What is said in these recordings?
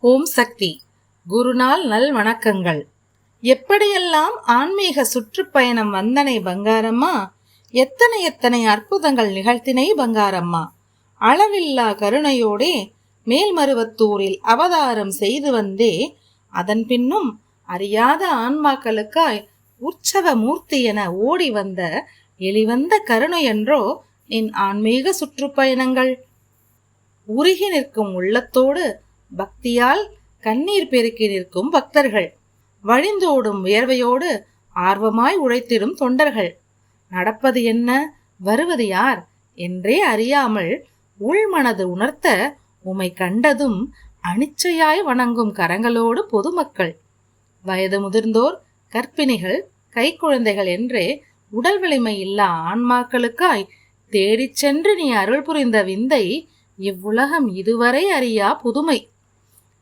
ஓம் சக்தி. குருநாள் நல் வணக்கங்கள். எப்படியெல்லாம் ஆன்மீக சுற்றுப்பயணம் வந்தனை பங்காரம்மா? எத்தனை எத்தனை அற்புதங்கள் நிகழ்த்தினை பங்காரம்மா? அளவில்லா கருணையோடே மேல்மருவத்தூரில் அவதாரம் செய்து வந்தே அதன் பின்னும் அறியாத ஆன்மாக்களுக்காய் உற்சவ மூர்த்தி என ஓடி வந்த எளிவந்த கருணை என்றோ என் ஆன்மீக சுற்றுப்பயணங்கள். உருகி நிற்கும் உள்ளத்தோடு பக்தியால் கண்ணீர் பெருக்கி நிற்கும் பக்தர்கள். வழிந்தோடும் வியர்வையோடு ஆர்வமாய் உழைத்திடும் தொண்டர்கள். நடப்பது என்ன? வருவது யார்? என்றே அறியாமல் உள்மனது உணர்த்த உமை கண்டதும் அனிச்சையாய் வணங்கும் கரங்களோடு பொதுமக்கள். வயது முதிர்ந்தோர் கற்பிணிகள் கைக்குழந்தைகள் என்றே உடல் வலிமை இல்லா ஆன்மாக்களுக்காய் தேடிச் சென்று நீ அருள் புரிந்த விந்தை இவ்வுலகம் இதுவரை அறியா புதுமை.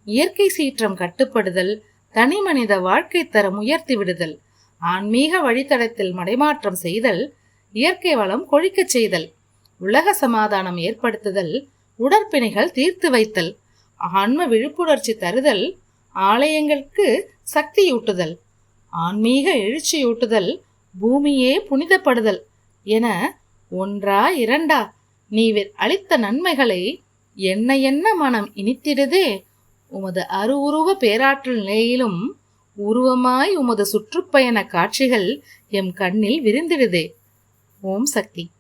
இயற்கை சீற்றம் கட்டுப்படுதல் தனி மனித வாழ்க்கை தரம் உயர்த்தி விடுதல் ஆன்மீக வழித்தடத்தில் மடைமாற்றம் செய்தல் இயற்கை வளம் கொழிக்கச் செய்தல் உலக சமாதானம் ஏற்படுத்துதல் உடற்பிணைகள் தீர்த்து வைத்தல் ஆன்ம விழிப்புணர்ச்சி தருதல் ஆலயங்களுக்கு சக்தியூட்டுதல் ஆன்மீக எழுச்சியூட்டுதல் பூமியே புனிதப்படுதல் என ஒன்றா இரண்டா நீ அளித்த நன்மைகளை என்ன என்ன மனம் இனித்திடுதே உமது அருவுருவ பேராற்றல் நிலையிலும் உருவமாய் உமது சுற்றுப்பயண காட்சிகள் எம் கண்ணில் விரிந்திடுதே. ஓம் சக்தி.